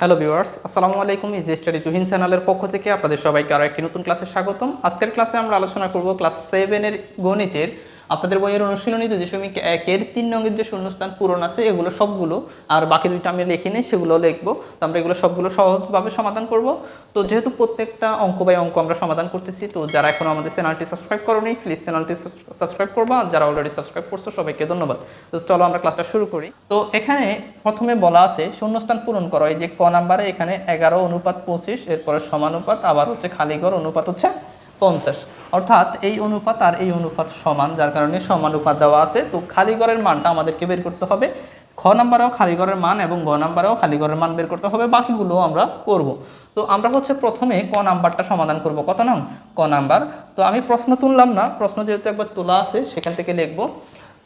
Hello viewers, আসসালামু আলাইকুম easy study Tuhin চ্যানেলের পক্ষ থেকে আপনাদের সবাইকে আরও একটি নতুন ক্লাসে স্বাগতম। আজকের ক্লাসে আমরা আলোচনা করব ক্লাস সেভেনের গণিতের আপনাদের বইয়ের অনুশীলনী যে দশমিক একের তিন নঙ্গের যে শূন্যস্থান পূরণ আছে, এগুলো সবগুলো, আর বাকি দুইটা আমি লিখিনি সেগুলো লিখব। তো আমরা এগুলো সবগুলো সহজভাবে সমাধান করব। তো যেহেতু প্রত্যেকটা অঙ্ক বাই অঙ্ক আমরা সমাধান করতেছি, তো যারা এখনও আমাদের চ্যানেলটি সাবস্ক্রাইব করোনি প্লিজ চ্যানেলটি সাবস্ক্রাইব করবা। আর যারা অলরেডি সাবস্ক্রাইব করছ, সবাইকে ধন্যবাদ। তো চলো আমরা ক্লাসটা শুরু করি। তো এখানে প্রথমে বলা আছে, শূন্যস্থান পূরণ করো। এই যে ক নাম্বারে এখানে এগারো অনুপাত পঁচিশ, এরপরে সমানুপাত, আবার হচ্ছে খালিগড় অনুপাত হচ্ছে পঞ্চাশ। অর্থাৎ এই অনুপাত আর এই অনুপাত সমান, যার কারণে সমানুপাত দেওয়া আছে। তো খালিগড়ের মানটা আমাদেরকে বের করতে হবে। খ নাম্বারেও খালিগড়ের মান এবং গ নাম্বারেও খালিগড়ের মান বের করতে হবে। বাকিগুলো আমরা করব। তো আমরা হচ্ছে প্রথমে ক নাম্বারটা সমাধান করব। কত নাম ক নাম্বার। তো আমি প্রশ্ন তুললাম না। প্রশ্ন যেহেতু একবার তোলা আছে, সেখান থেকে লিখব।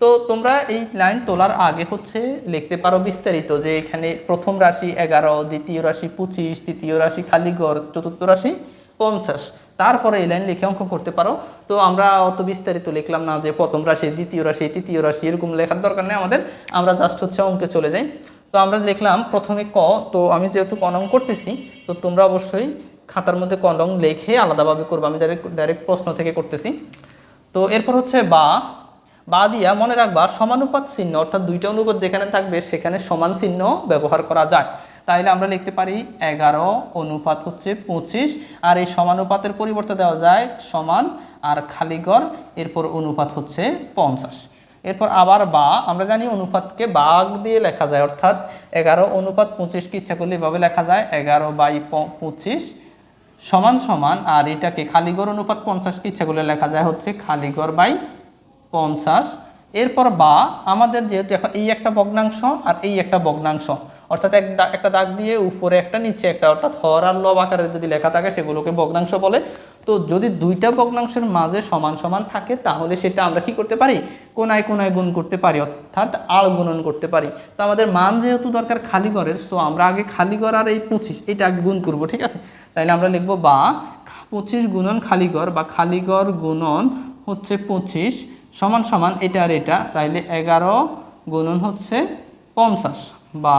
তো তোমরা এই লাইন তোলার আগে হচ্ছে লিখতে পারো বিস্তারিত যে এখানে প্রথম রাশি এগারো, দ্বিতীয় রাশি পঁচিশ, তৃতীয় রাশি খালিগড় চতুর্থ রাশি পঞ্চাশ। তারপরে এই লাইন লিখে অঙ্ক করতে পারো। তো আমরা অত বিস্তারিত লিখলাম না যে প্রথম রাশি, দ্বিতীয় রাশি, তৃতীয় রাশি, এরকম লেখার দরকার নেই আমাদের। আমরা জাস্ট হচ্ছে অঙ্কে চলে যাই। তো আমরা লিখলাম প্রথমে ক, তো আমি যেহেতু ক নং করতেছি, তো তোমরা অবশ্যই খাতার মধ্যে ক নং লিখে আলাদাভাবে করব। আমি ডাইরেক্ট ডাইরেক্ট প্রশ্ন থেকে করতেছি। তো এরপর হচ্ছে বা। বা দিয়া মনে রাখবা সমানুপাত চিহ্ন, অর্থাৎ দুইটা অনুপাত যেখানে থাকবে সেখানে সমান চিহ্ন ব্যবহার করা যায়। তাইলে আমরা লিখতে পারি এগারো অনুপাত হচ্ছে পঁচিশ, আর এই সমানুপাতের পরিবর্তে দেওয়া যায় সমান আর খালিগড় এরপর অনুপাত হচ্ছে পঞ্চাশ। এরপর আবার বা, আমরা জানি অনুপাতকে বাঘ দিয়ে লেখা যায়, অর্থাৎ এগারো অনুপাত পঁচিশকে ইচ্ছা করলে এভাবে লেখা যায়, এগারো বাই পঁচিশ সমান সমান, আর এটাকে খালিগড় অনুপাত পঞ্চাশকে ইচ্ছা করলে লেখা যায় হচ্ছে খালিগড় বাই পঞ্চাশ। এরপর বা, আমাদের যেহেতু এখন এই একটা ভগ্নাংশ আর এই একটা ভগ্নাংশ অর্থাৎ এক একটা দাগ দিয়ে উপরে একটা, নিচে একটা, অর্থাৎ হর আর লব আকারে যদি লেখা থাকে সেগুলোকে ভগ্নাংশ বলে। তো যদি দুইটা ভগ্নাংশের মাঝে সমান সমান থাকে, তাহলে সেটা আমরা কি করতে পারি? কোনায় কোনায় গুণ করতে পারি, অর্থাৎ আল গুণন করতে পারি। তো আমাদের মান যেহেতু দরকার খালি ঘরের সো আমরা আগে খালি ঘর আর এই পঁচিশ, এটা আগে গুণ করব, ঠিক আছে? তাইলে আমরা লিখব বা পঁচিশ গুণন খালিগড় বা খালিগড় গুণন হচ্ছে পঁচিশ সমান সমান এটা আর এটা, তাইলে এগারো গুণন হচ্ছে পঞ্চাশ বা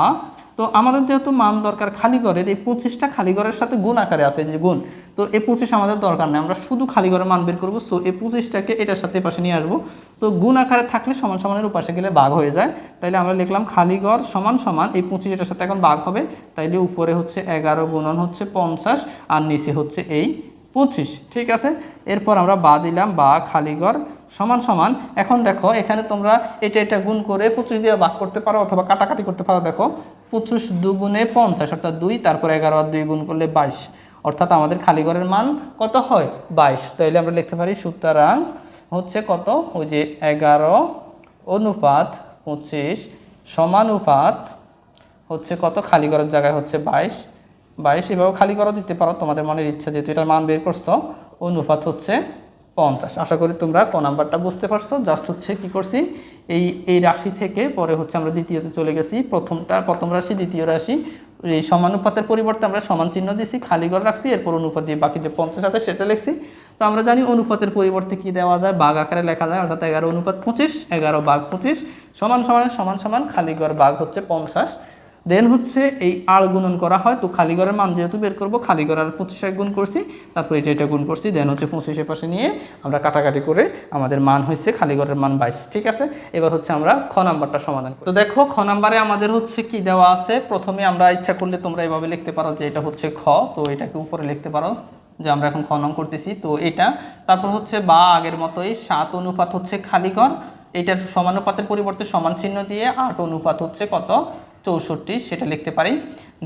তো আমাদের যেহেতু মান দরকার খালি খালিগড়ের এই পঁচিশটা খালিগড়ের সাথে গুণ আকারে আছে যে গুণ। তো এই পঁচিশ আমাদের দরকার নেই, আমরা শুধু খালিগড়ের মান বের করব। সো এই পঁচিশটাকে এটার সাথে পাশে নিয়ে আসব। তো গুণ আকারে থাকলে সমান সমানের উপাশে গেলে বাঘ হয়ে যায়। তাইলে আমরা লিখলাম খালিগড় সমান সমান, এই পঁচিশ এটার সাথে এখন ভাগ হবে। তাইলে উপরে হচ্ছে এগারো গুণন হচ্ছে পঞ্চাশ, আর নিচে হচ্ছে এই পঁচিশ। ঠিক আছে? এরপর আমরা বা দিলাম, বা খালিগড় সমান সমান। এখন দেখো, এখানে তোমরা এটা এটা গুণ করে পঁচিশ দিয়ে ভাগ করতে পারো অথবা কাটাকাটি করতে পারো। দেখো পঁচিশ দুগুণে পঞ্চাশ, অর্থাৎ দুই, তারপর এগারো আর দুই গুণ করলে বাইশ। অর্থাৎ আমাদের খালিগড়ের মান কত হয়? বাইশ। তাইলে আমরা লিখতে পারি সুতরাং হচ্ছে কত? ওই যে এগারো অনুপাত পঁচিশ সমানুপাত হচ্ছে কত? খালি করার জায়গায় হচ্ছে বাইশ। বাইশ এভাবে খালি করো দিতে পারো, তোমাদের মনের ইচ্ছা যেহেতু এটার মান বের করছ, অনুপাত হচ্ছে পঞ্চাশ। আশা করি তোমরা ক নাম্বারটা বুঝতে পারছ। জাস্ট হচ্ছে কি করছি? এই এই রাশি থেকে পরে হচ্ছে আমরা দ্বিতীয়তে চলে গেছি। প্রথমটা, প্রথম রাশি, দ্বিতীয় রাশি। এই সমানুপাতের পরিবর্তে আমরা সমান চিহ্ন দিয়েছি খালি ঘর রাখছি, এরপর অনুপাত দিয়ে বাকি যে পঞ্চাশ আছে সেটা লিখছি। তো আমরা জানি অনুপাতের পরিবর্তে কি দেওয়া যায়? বাঘ আকারে লেখা যায়, অর্থাৎ এগারো অনুপাত পঁচিশ, এগারো বাঘ পঁচিশ, সমান সমান সমান সমান, খালি ঘর বাঘ হচ্ছে পঞ্চাশ। দেন হচ্ছে এই আড় গুণন করা হয়, তো খালি মান যেহেতু বের করব, খালি আর পঁচিশে গুণ করছি, তারপর এটা এটা গুণ করছি দেন হচ্ছে পঁচিশের পাশে নিয়ে আমরা কাটাকাটি করে আমাদের মান হয়েছে খালি মান বাইশ, ঠিক আছে? এবার হচ্ছে আমরা খ নাম্বারটা সমাধান। তো দেখো, খ নাম্বারে আমাদের হচ্ছে কি দেওয়া আছে? প্রথমে আমরা ইচ্ছা করলে তোমরা এভাবে লিখতে পারো যে এটা হচ্ছে খ, তো এটাকে উপরে লিখতে পারো, যে আমরা এখন খ নং করতেছি, তো এটা। তারপর হচ্ছে বা আগের মতোই সাত অনুপাত হচ্ছে খালি ঘর, এটার সমানুপাতের পরিবর্তে সমান চিহ্ন দিয়ে আট অনুপাত হচ্ছে কত? চৌষট্টি, সেটা লিখতে পারি।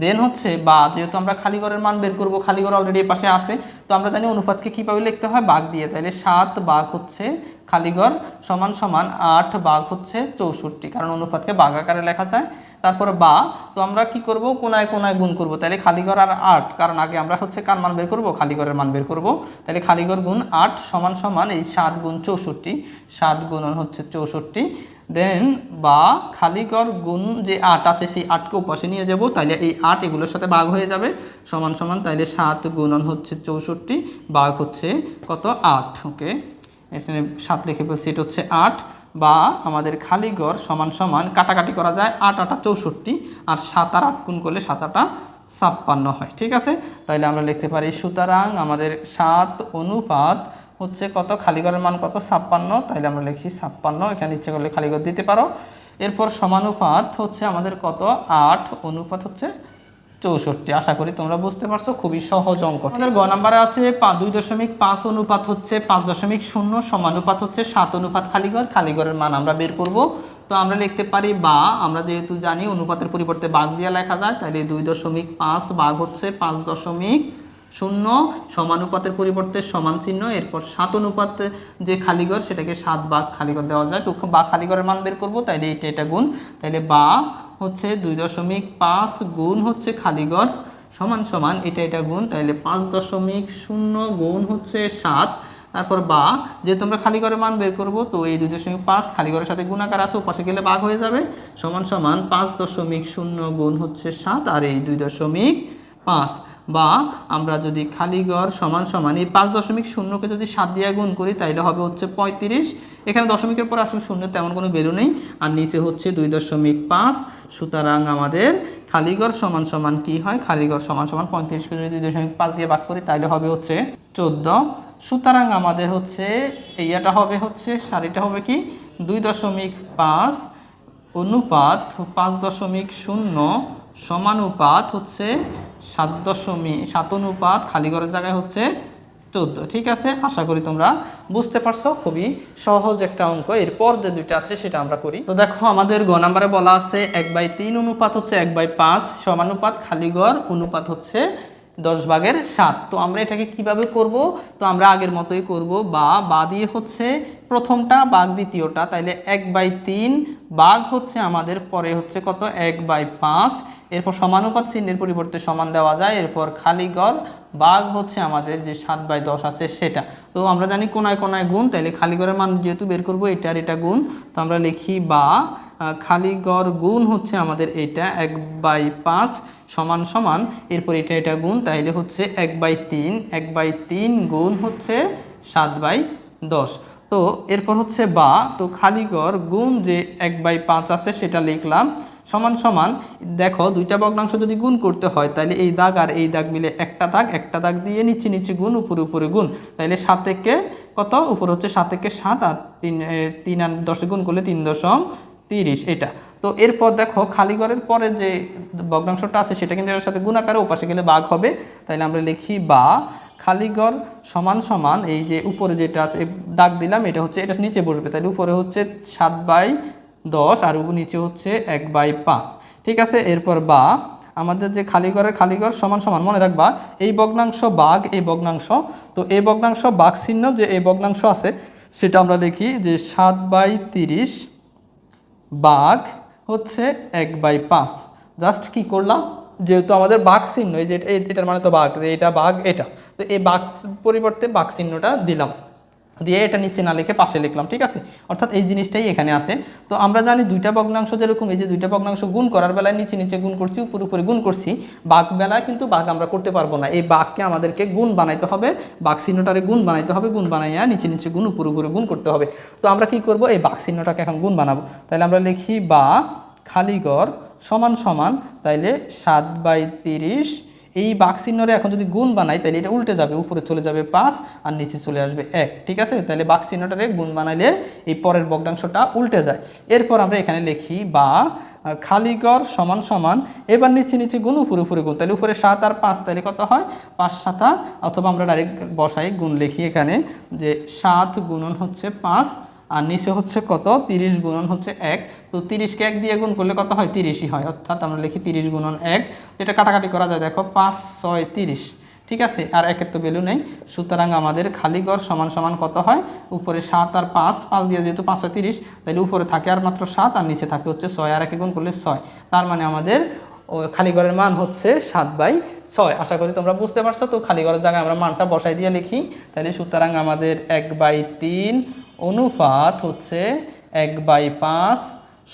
দেন হচ্ছে বা, যেহেতু আমরা খালি ঘরের মান বের করব, খালি ঘর অলরেডি পাশে আছে, তো আমরা জানি অনুপাতকে কীভাবে লিখতে হয়? বাঘ দিয়ে। তাহলে সাত বাঘ হচ্ছে খালিগড় সমান সমান আট বাঘ হচ্ছে চৌষট্টি, কারণ অনুপাতকে বাঘ আকারে লেখা যায়। তারপর বা, তো আমরা কি করব? কোনায় কোনায় গুণ করব। তাহলে খালিগড় আর আট, কারণ আগে আমরা হচ্ছে কার মান বের করব? খালিঘরের মান বের করব। তাহলে খালিঘর গুণ আট সমান সমান এই সাত গুণ চৌষট্টি, সাত গুণন হচ্ছে চৌষট্টি। দেন বা খালিগড় গুণ যে আট আছে, সেই আটকে উপাসে নিয়ে যাব, তাইলে এই আট এগুলোর সাথে ভাগ হয়ে যাবে। সমান সমান তাইলে সাত গুণন হচ্ছে চৌষট্টি, বাঘ হচ্ছে কত? আট ওকে এখানে সাত লিখে ফেলছি, এটা হচ্ছে আট। বা আমাদের খালিগড় সমান সমান কাটাকাটি করা যায় আট, আটা চৌষট্টি, আর সাত আর আট গুণ করলে সাত আটা, ছাপ্পান্ন হয়, ঠিক আছে? তাইলে আমরা লিখতে পারি, সুতরাং আমাদের সাত অনুপাত হচ্ছে কত? খালিগড়ের মান কত? ছাপ্পান্ন। তাইলে আমরা লিখি ছাপ্পান্ন। এখানে ইচ্ছে করলে খালিগড় দিতে পারো। এরপর সমানুপাত হচ্ছে আমাদের কত? আট। অনুপাত হচ্ছে চৌষট্টি। আশা করি তোমরা বুঝতে পারছ। খুবই সহজ অঙ্ক। আমাদের গ নাম্বারে আছে দুই দশমিক পাঁচ অনুপাত হচ্ছে পাঁচ দশমিক শূন্য। সমানুপাত হচ্ছে সাত অনুপাত খালিগড় খালিগড়ের মান আমরা বের করব। তো আমরা লিখতে পারি বা। আমরা যেহেতু জানি অনুপাতের পরিবর্তে বাঘ দিয়ে লেখা যায় তাহলে দুই দশমিক পাঁচ বাঘ হচ্ছে পাঁচ দশমিক শূন্য, সমানুপাতের পরিবর্তে সমান চিহ্ন, এরপর সাত অনুপাত যে খালিগড় সেটাকে সাত বাঘ খালিগড় দেওয়া যায়। তো বা খালিগড়ের মান বের করব, তাইলে এটা এটা গুণ। তাইলে বা হচ্ছে দুই দশমিক পাঁচ গুণ হচ্ছে খালিগড় সমান সমান, এটা এটা গুণ। তাইলে পাঁচ দশমিক শূন্য গুণ হচ্ছে সাত। তারপর বা, যেহেতু আমরা খালি ঘরের মান বের করব, তো এই দুই দশমিক পাঁচ খালি ঘরের সাথে গুণাকার আছে পাশে গেলে বাঘ হয়ে যাবে। সমান সমান পাঁচ দশমিক শূন্য গুণ হচ্ছে সাত, আর এই দুই দশমিক পাঁচ। বা আমরা যদি খালি ঘর সমান সমান এই পাঁচ দশমিক শূন্যকে যদি সাত দিয়ে গুণ করি, তাইলে হবে হচ্ছে পঁয়ত্রিশ। এখানে দশমিকের পর আসলে শূন্য তেমন কোনো বেরো নেই। আর নিচে হচ্ছে দুই দশমিক পাঁচ। সুতরাং আমাদের খালিগড় সমান সমান কি হয়? খালিগড় সমান সমান পঁয়ত্রিশকে যদি দুই দশমিক পাঁচ দিয়ে ভাগ করি তাহলে হবে হচ্ছে চোদ্দ। সুতরাং আমাদের হচ্ছে এইটা হবে হচ্ছে, সারিটা হবে কি? দুই দশমিক পাঁচ অনুপাত পাঁচ দশমিক শূন্য সমানুপাত হচ্ছে সাত দশমিক সাত অনুপাত খালি ঘরের জায়গায় হচ্ছে চোদ্দ। ঠিক আছে? আশা করি তোমরা বুঝতে পারছ। খুবই সহজ একটা অঙ্ক। এরপর যে দুইটা আছে সেটা আমরা করি। তো দেখো, আমাদের গ নাম্বারে বলা আছে এক বাই তিন অনুপাত হচ্ছে এক বাই পাঁচ সমানুপাত খালি ঘর অনুপাত হচ্ছে দশ ভাগের সাত। তো আমরা এটাকে কীভাবে করব? তো আমরা আগের মতোই করব। বা বা দিয়ে হচ্ছে প্রথমটা বাঘ দ্বিতীয়টা। তাইলে এক বাই তিন বাঘ হচ্ছে আমাদের পরে হচ্ছে কত? এক বাই পাঁচ। এরপর সমানুপাত চিহ্নের পরিবর্তে সমান দেওয়া যায়। এরপর খালি গড়, বাঘ হচ্ছে আমাদের যে সাত বাই দশ আছে সেটা। তো আমরা জানি কোনায় কোনায় গুণ, তাইলে খালি গড়ের মান যেহেতু বের করব এটা আর এটা গুণ। তো আমরা লিখি বা খালি গড় গুণ হচ্ছে আমাদের এটা এক বাই পাঁচ সমান সমান। এরপর এটা এটা গুণ, তাইলে হচ্ছে এক বাই তিন। এক বাই তিন গুণ হচ্ছে সাত বাই দশ। তো এরপর হচ্ছে বা, তো খালি গড় গুণ যে এক বাই পাঁচ আছে সেটা লিখলাম। সমান সমান, দেখো দুইটা ভগ্নাংশ যদি গুণ করতে হয় তাহলে এই দাগ আর এই দাগ মিলে একটা দাগ একটা দাগ দিয়ে নিচে নিচে গুণ, উপরে উপরে গুণ। তাহলে সাত থেকে কত? উপর হচ্ছে সাত থেকে সাত আর তিন তিন আর দশে গুণ করলে তিন দশম তিরিশ এটা। তো এরপর দেখো খালি ঘরের পরে যে ভগ্নাংশটা আছে, সেটা কিন্তু এর সাথে গুণাকারে ওপাশে গেলে বাঘ হবে। তাইলে আমরা লিখি বা খালিগড় সমান সমান, এই যে উপরে যেটা আছে দাগ দিলাম, এটা হচ্ছে, এটা নিচে বসবে। তাহলে উপরে হচ্ছে সাত বাই দশ আর নিচে হচ্ছে এক বাই পাঁচ। ঠিক আছে? এরপর বা, আমাদের যে খালিগড়ের খালিগড় সমান সমান, মনে রাখবা, এই ভগ্নাংশ বাঘ, এই ভগ্নাংশ, তো এই ভগ্নাংশ বাঘ চিহ্ন যে এই ভগ্নাংশ আছে, সেটা আমরা দেখি যে সাত বাই তিরিশ বাঘ হচ্ছে এক বাই পাঁচ। জাস্ট কি করলাম? যেহেতু আমাদের বাঘ চিহ্ন, এই যে এটার মানে তো বাঘ এটা বাঘ, এটা। তো এই বাঘ পরিবর্তে বাঘ চিহ্নটা দিলাম। দিয়ে এটা নিচে না লিখে পাশে লিখলাম, ঠিক আছে? অর্থাৎ এই জিনিসটাই এখানে আছে। তো আমরা জানি দুইটা ভগ্নাংশ যেরকম, এই যে দুইটা ভগ্নাংশ গুণ করার বেলায় নিচে নিচে গুণ করছি, উপর উপরে গুণ করছি বাঘ বেলায় কিন্তু বাঘ আমরা করতে পারব না। এই বাঘকে আমাদেরকে গুণ বানাইতে হবে বাঘ চিহ্নটারে গুণ বানাইতে হবে, গুণ বানাইয়া নিচে নিচে গুণ, উপর উপরে গুণ করতে হবে। তো আমরা কি করব? এই বাঘ চিহ্নটাকে এখন গুণ বানাবো। তাহলে আমরা লিখি বা খালিগড় সমান সমান, তাইলে সাত বাই তিরিশ এই বাঘ চিহ্নরে এখন যদি গুণ বানাই তাহলে এটা উল্টে যাবে, উপরে চলে যাবে পাঁচ আর নিচে চলে আসবে এক, ঠিক আছে? তাহলে বাঘ চিহ্নটারে গুণ বানাইলে এই পরের বগ্নাংশটা উল্টে যায়। এরপর আমরা এখানে লিখি বা খালিগড় সমান সমান, এবার নিচে নিচে গুণ, উপরে উপরে গুণ। তাহলে উপরে সাত আর পাঁচ তাহলে কত হয়? পাঁচ, সাতা অথবা আমরা ডাইরেক্ট বসাই গুণ লিখি এখানে যে সাত গুণন হচ্ছে পাঁচ আর নিচে হচ্ছে কত? তিরিশ গুণন হচ্ছে এক। তো তিরিশকে এক দিয়ে গুণ করলে কত হয়? তিরিশই হয়। অর্থাৎ আমরা লিখি তিরিশ গুণন এক। যেটা কাটাকাটি করা যায়, দেখো, পাঁচ, ছয়, তিরিশ। ঠিক আছে? আর একের তো ভ্যালু নেই। সুতরাং আমাদের খালি ঘর সমান সমান কত হয়? উপরে সাত আর পাঁচ। পাঁচ দিয়ে যেহেতু পাঁচশো তিরিশ তাহলে উপরে থাকে আর মাত্র সাত আর নিচে থাকে হচ্ছে ছয়। আর একে গুণ করলে ছয়। তার মানে আমাদের, ও, খালি ঘরের মান হচ্ছে সাত বাই ছয়। আশা করি তোমরা বুঝতে পারছ। তো খালি ঘরের জায়গায় আমরা মানটা বসাই দিয়ে লিখি। তাহলে সুতরাং আমাদের এক বাই তিন অনুপাত হচ্ছে এক বাই পাঁচ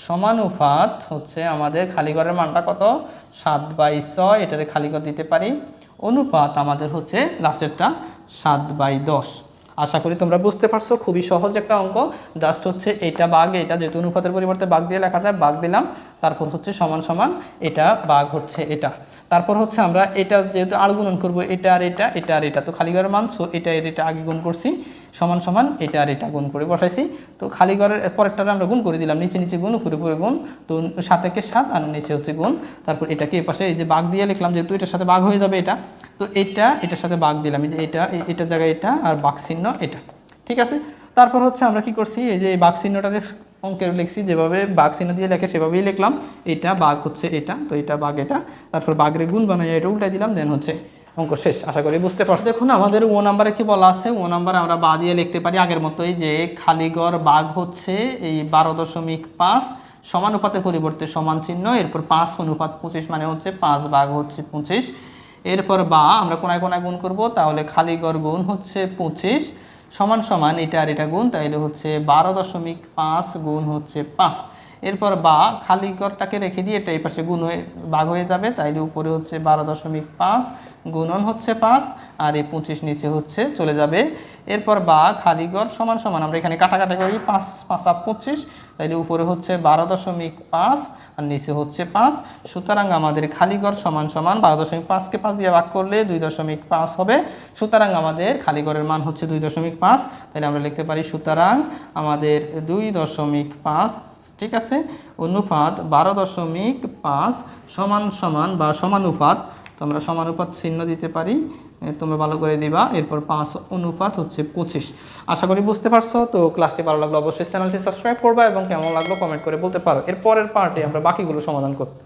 সমানুপাত হচ্ছে আমাদের খালিঘরের মানটা কত? সাত বাই ছয়, এটারে খালিঘর দিতে পারি। অনুপাত আমাদের হচ্ছে লাস্টেরটা সাত বাই দশ। আশা করি তোমরা বুঝতে পারছ, খুবই সহজ একটা অঙ্ক। জাস্ট হচ্ছে এটা বাঘ, এটা যেহেতু অনুপাতের পরিবর্তে বাঘ দিয়ে লেখা যায়, বাঘ দিলাম, তারপর হচ্ছে সমান সমান এটা বাঘ হচ্ছে এটা। তারপর হচ্ছে আমরা এটা যেহেতু আর গুণন করব, এটা আর এটা এটা আর এটা, তো খালি ঘরের মান সো এটা এর এটা আগে গুণ করছি, সমান সমান এটা আর এটা গুণ করে বসাইছি। তো খালি ঘরের পরেরটা আমরা গুণ করে দিলাম, নিচে নিচে গুণ, উপরে উপরে গুণ, তো সাত সাত আর নিচে হচ্ছে গুণ। তারপর এটাকে এই পাশে এই যে বাঘ দিয়ে লিখলাম, যেহেতু এটার সাথে বাঘ হয়ে যাবে এটা তো এটা, এটার সাথে বাঘ দিলাম, এই যে এটা এটা জায়গায় এটা আর বাঘ চিহ্ন এটা, ঠিক আছে? তারপর হচ্ছে আমরা কি করছি, এই যে এই বাঘ চিহ্নটা অঙ্কের লিখছি, যেভাবে বাঘ চিহ্ন দিয়ে লেখে সেভাবেই লিখলাম, এটা বাঘ হচ্ছে এটা, তো এটা বাঘ এটা, তারপর বাঘরে গুণ বানাই, এটা উল্টাই দিলাম দেন হচ্ছে অঙ্ক শেষ, আশা করি বুঝতে পারছি। দেখুন, আমাদের ও নাম্বারে কি বলা আছে, ও নাম্বারে আমরা বা দিয়ে লিখতে পারি আগের মতোই যে খালিগড় বাঘ হচ্ছে এই বারো দশমিক পাঁচ সমানুপাতের পরিবর্তে সমান চিহ্ন, এরপর পাঁচ অনুপাত পঁচিশ মানে হচ্ছে পাঁচ বাঘ হচ্ছে পঁচিশ এরপর বা আমরা কোনায় কোনায় গুণ করব, তাহলে খালিগড় গুণ হচ্ছে পঁচিশ, সমান সমান এটা আর এটা গুণ, তাইলে হচ্ছে বারো দশমিক পাঁচ গুণ হচ্ছে পাঁচ। এরপর বা খালি ঘরটাকে রেখে দিয়ে এটা এই পাশে গুণ হয়ে, ভাগ হয়ে যাবে, তাইলে উপরে হচ্ছে বারো দশমিক পাঁচ গুণন হচ্ছে পাঁচ, আর এই পঁচিশ নিচে হচ্ছে চলে যাবে। এরপর বা খালি ঘর সমান সমান, আমরা এখানে কাটাকাটি করি, পাঁচ পাঁচ আর পঁচিশ, তাইলে উপরে হচ্ছে বারো দশমিক পাঁচ আর নিচে হচ্ছে পাঁচ। সুতরাং আমাদের খালি ঘর সমান সমান বারো দশমিক পাঁচকে পাঁচ দিয়ে ভাগ করলে দুই দশমিক পাঁচ হবে। সুতরাং আমাদের খালি ঘরের মান হচ্ছে দুই দশমিক পাঁচ। তাহলে আমরা লিখতে পারি, সুতরাং আমাদের দুই দশমিক পাঁচ, ঠিক আছে? অনুপাত বারো দশমিক পাঁচ সমান সমান বা সমানুপাত, তো আমরা সমানুপাত চিহ্ন দিতে পারি। তোমরা ভালো করে দিবা। এরপর পাঁচ অনুপাত হচ্ছে পঁচিশ। আশা করি বুঝতে পারছ, তো ক্লাসটি ভালো লাগল অবশ্যই চ্যানেলটি সাবস্ক্রাইব করবা এবং কেমন লাগল কমেন্ট করে বলতে পারো। এর পরের পার্টে আমরা বাকিগুলো সমাধান করব।